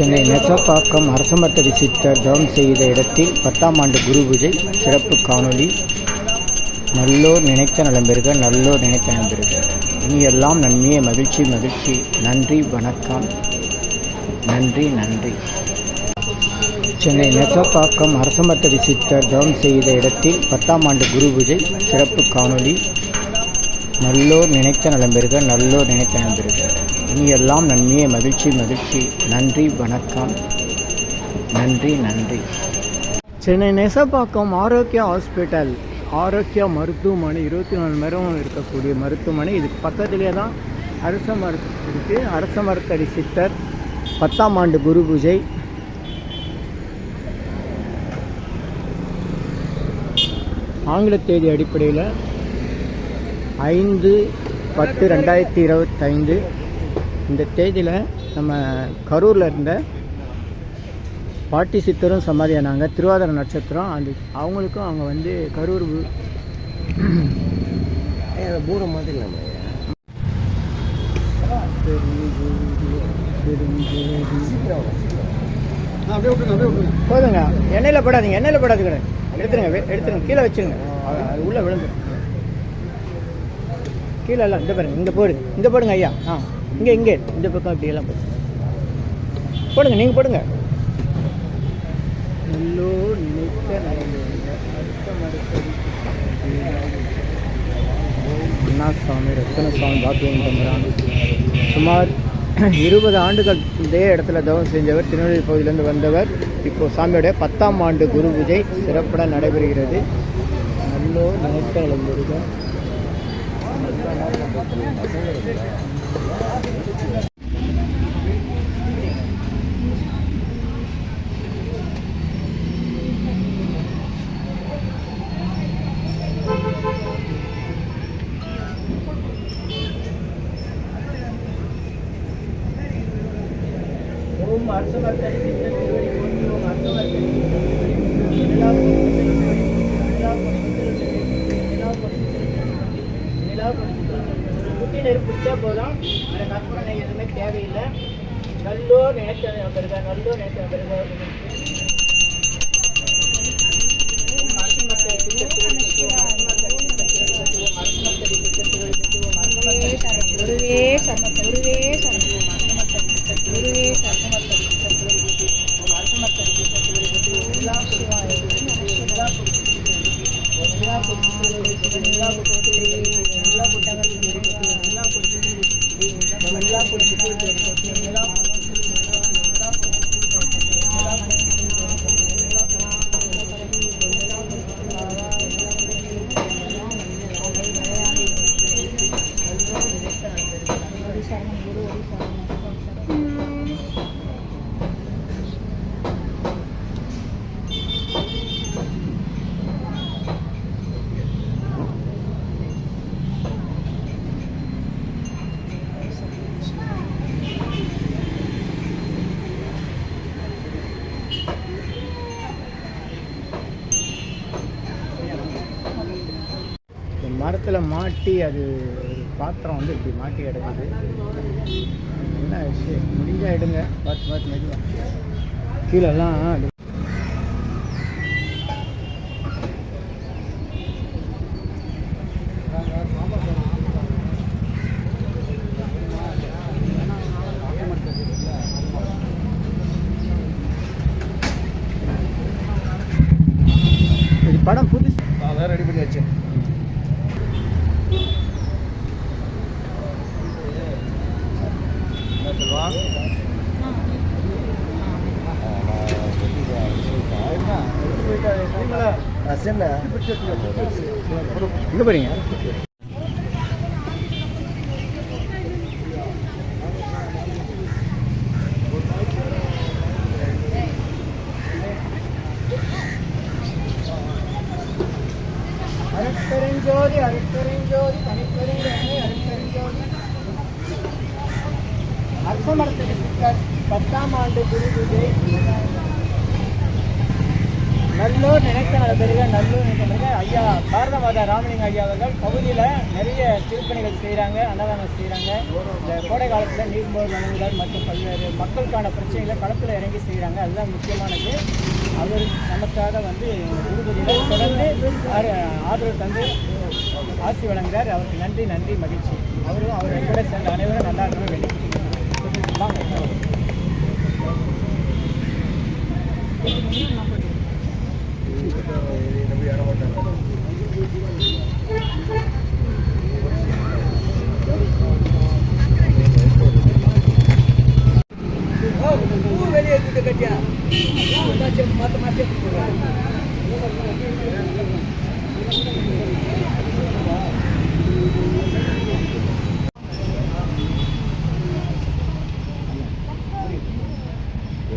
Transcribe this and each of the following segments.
சென்னை நெசப்பாக்கம் அரசமர்த்தடி விசித்தர் தவம் செய்த இடத்தில் பத்தாம் ஆண்டு குரு பூஜை சிறப்பு காணொளி நல்லோர் நினைத்த நலம்பெறுக நல்லோர் நினைத்த நலம்பெறுக இனி எல்லாம் நன்மையே மகிழ்ச்சி மகிழ்ச்சி. நன்றி வணக்கம். நன்றி நன்றி. சென்னை நெசப்பாக்கம் அரசமர்த்தடி விசித்தர் தவம் செய்த இடத்தில் பத்தாம் ஆண்டு குரு பூஜை சிறப்பு காணொளி நல்லோர் நினைத்த நலம்பெறுக நல்லோர் நினைத்த நலம் இனி எல்லாம் நன்மையே மகிழ்ச்சி மகிழ்ச்சி. நன்றி வணக்கம். நன்றி நன்றி. சென்னை நெசப்பாக்கம் ஆரோக்கியா ஹாஸ்பிட்டல் ஆரோக்கியா மருத்துவமனை இருபத்தி நாலு மணி நேரம் இருக்கக்கூடிய மருத்துவமனை. இதுக்கு பக்கத்துலேயே தான் அரச மருத்து இருக்குது அரச மருத்தடி சித்தர் பத்தாம் ஆண்டு குரு பூஜை. ஆங்கில தேதி அடிப்படையில் ஐந்து பத்து ரெண்டாயிரத்தி இருபத்தைந்து. இந்த தேதியில் நம்ம கரூரில் இருந்த பாட்டி சித்தரும் சமாதியானாங்க. திருவாதிரை நட்சத்திரம். அந்த அவங்களுக்கும் அவங்க வந்து கரூர் பூரம் மாதிரி நம்ம அப்படியே விட்டுருங்க அப்படியே விட்டுருங்க போதுங்க. எண்ணெயில் போடாதீங்க. எண்ணெயில் போடாதீங்க. எடுத்துருங்க. எடுத்துருங்க. கீழே வச்சுருங்க. உள்ளே விழுந்து கீழே எல்லாம் இந்த பாருங்க. இங்கே போடுங்க இங்கே போடுங்க ஐயா. ஆ. இங்கே இங்கே. இந்த பக்கம் அப்படியெல்லாம் எல்லாம் போடுங்க நீங்கள் போடுங்க. அண்ணாசாமி நினைத்த ரத்தன சுவாமி பாக்கியம் தம்புரான். சுமார் இருபது ஆண்டுகள் இதே இடத்துல தவம் செஞ்சவர் திருநெல்வேலி பகுதியிலேருந்து வந்தவர். இப்போது சாமியோடைய பத்தாம் ஆண்டு குரு பூஜை சிறப்புட நடைபெறுகிறது. நல்லோ நினைத்த 말씀할 때 말씀할 때 சித்தர் திருவடி நெருப்பு பிடிச்சா போதும். அந்த கற்பனை எதுவுமே தேவையில்லை. நல்லோ நினைத்த நம்பருங்க நல்லோ நினைத்த நம்பருங்க ஓம் மரத்தில் மாட்டி அது ஒரு பாத்திரம் வந்து இப்படி மாட்டி கிடக்குது. என்ன விஷயம்? முடிஞ்சா எடுங்க. பார்த்து பார்த்து மெதுவாக கீழெல்லாம் இது படம் புதுசு. அதான் ரெடி பண்ணி வச்சேன் என்ன சொல்லுவா எங்கே போகிறீங்க அருட்பெருஞ்சோதி அருட்பெருஞ்சோதி தனிப்பெருஞ்சோதி அருட்பெருஞ்சோதி அரசமரத்துக்கு சித்தர் பத்தாம் ஆண்டு குரு பூஜை நல்லூர் நினைத்த நல பெருக நல்லூர் நினைத்த பெருக ஐயா பாரத மாதா ராமலிங்க ஐயா அவர்கள் பகுதியில் நிறைய திருப்பணிகள் செய்கிறாங்க அன்னதானம் செய்கிறாங்க இந்த கோடை காலத்தில் நீர்மோர் வழங்குதல் மற்றும் பல்வேறு மக்களுக்கான பிரச்சனைகளை களத்தில் இறங்கி செய்கிறாங்க அதுதான் முக்கியமானது. அவர் நமக்காக வந்து குருபதியில் தொடர்ந்து ஆதரவு தந்து ஆசி வழங்குகிறார் அவருக்கு நன்றி நன்றி மகிழ்ச்சி. அவரும் அவர் கூட சேர்ந்த அனைவரும் நல்லா இருக்கணும் வெளியிட்டு வாங்க.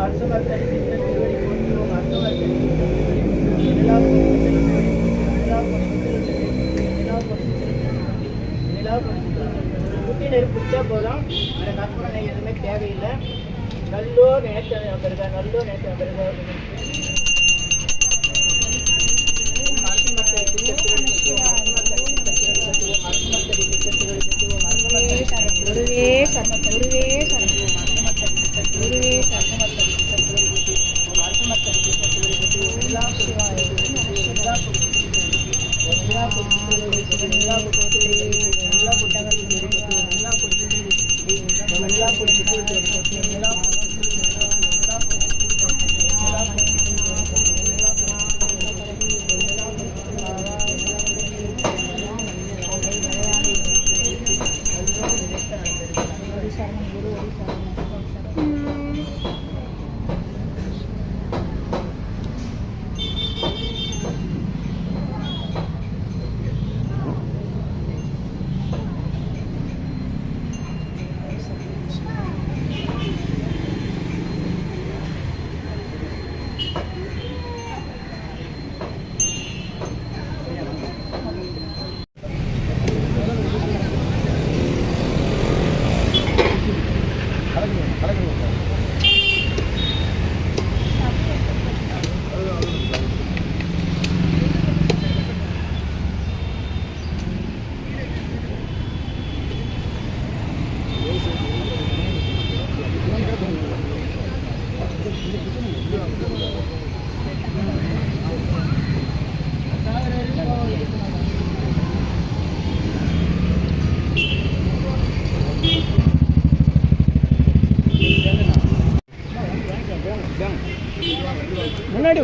அரசமர்த்தரி சித்தர் திருவடி போற்றி ஓம் அரசமர்த்தரி சித்தர் திருவடி போற்றி நிலா பொறித்து நிலா பொறித்து நிலா பொறித்து நிலா பொறித்து வச்சா போதும். வேறு கற்பனை எதுவுமே தேவையில்லை. நல்லோ நேச்சர் நம்பருங்க நல்லோ நினைத்த நம்பருங்க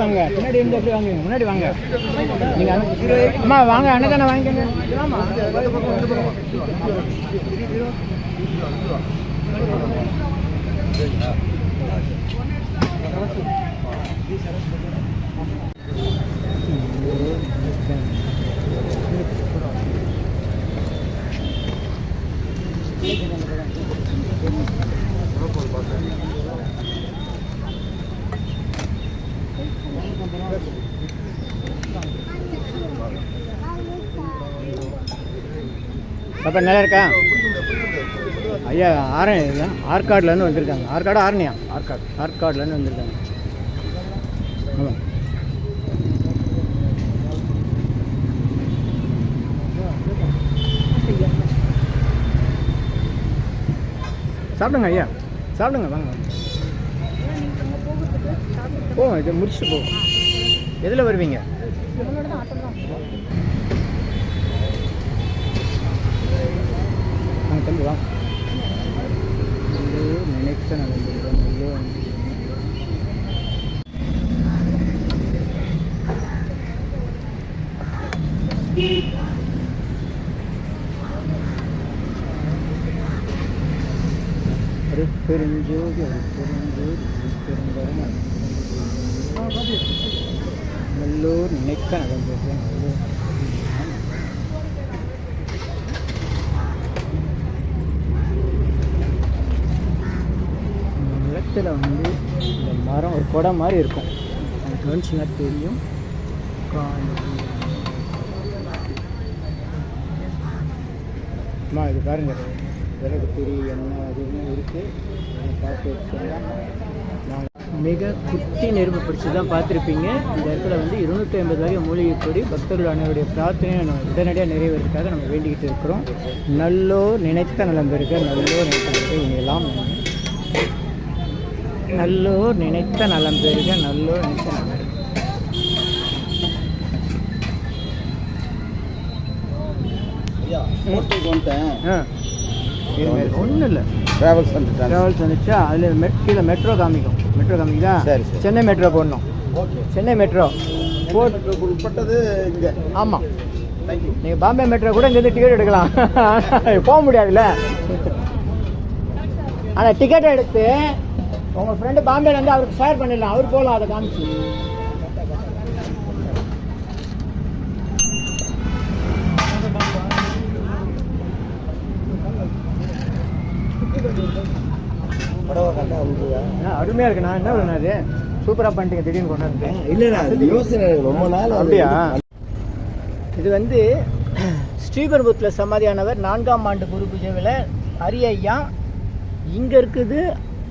வாங்க. பின்னாடி இருந்து எப்படி வாங்குவீங்க? முன்னாடி வாங்க. நீங்க அம்மா வாங்க. அன்னதானே வாங்கிக்கோங்க. அப்போ நல்லா இருக்கா? ஐயா ஆரணி ஆற்காடுலேருந்து வந்திருக்காங்க. ஆற்காடு ஆரணியா ஆற்காடு ஆற்காடுலேருந்து வந்திருக்காங்க. ஆமாம் சாப்பிடுங்க ஐயா. சாப்பிடுங்க வாங்க போ இதை முடிச்சுட்டு போவோம். எதில் வருவீங்க? தம்பி வாங்க நல்ல நினைத்த நலம்பெறுக நல்ல அருப்பெருஞ்சோதி அருப்பெருஞ்சோதி அருப்பெருங்கரம் நல்லோர் நினைக்க நடந்தது நல்லோர் பக்கத்தில் வந்து இந்த மரம் ஒரு குடம் மாதிரி இருக்கும். அது கவனிச்சுன்னா தெரியும். அம்மா இது பாருங்க. விறகு திரி என்ன அதுவுமே இருக்குது பார்த்து வச்சுக்கலாம். மிக குட்டி நெருப்பு பிடிச்சி தான் பார்த்துருப்பீங்க. இந்த இடத்துல வந்து இருநூற்றி ஐம்பது வகை மூலிகைப்பொடி பக்தர்கள் அனைவருடைய பிரார்த்தனையை நம்ம உடனடியாக நிறைவேறதுக்காக நம்ம வேண்டிக்கிட்டு இருக்கிறோம். நல்லோ நினைத்த நலம் பெருக நல்லோ நினைத்த பெருக இனியெல்லாம் நல்லோ நினைத்த நலம் பெருக நல்லோ நினைத்த நலம் ஒன்றும் இல்லை ட்ராவல்ஸ் வந்துட்டாங்க. ட்ராவல்ஸ் வந்துச்சா அதில் மெட் கீழே மெட்ரோ காமிக்கும். மெட்ரோ காமிக்குதா. சென்னை மெட்ரோ போடணும். சென்னை மெட்ரோ போட் உட்பட்டது இங்கே. ஆமாம் நீங்கள் பாம்பே மெட்ரோ கூட இங்கேருந்து டிக்கெட் எடுக்கலாம். போக முடியாதுல்ல? ஆனால் டிக்கெட் எடுத்து உங்கள் ஃப்ரெண்டு பாம்பேல வந்து அவருக்கு ஷேர் பண்ணிடலாம். அவர் போகலாம் அதை காமிச்சு. அருமையாக இருக்கு. நான் என்ன பண்ணேன் அது? சூப்பராக பண்ணிட்டீங்க திடீர்னு கொண்டாந்து இல்லைண்ணா அது யோசனை. ரொம்ப நாள் அப்படியா? இது வந்து ஸ்ரீபெரும்புத்தில் சமாதியானவர் நான்காம் ஆண்டு குரு பூஜைவில் அரிய ஐயா இங்கே இருக்குது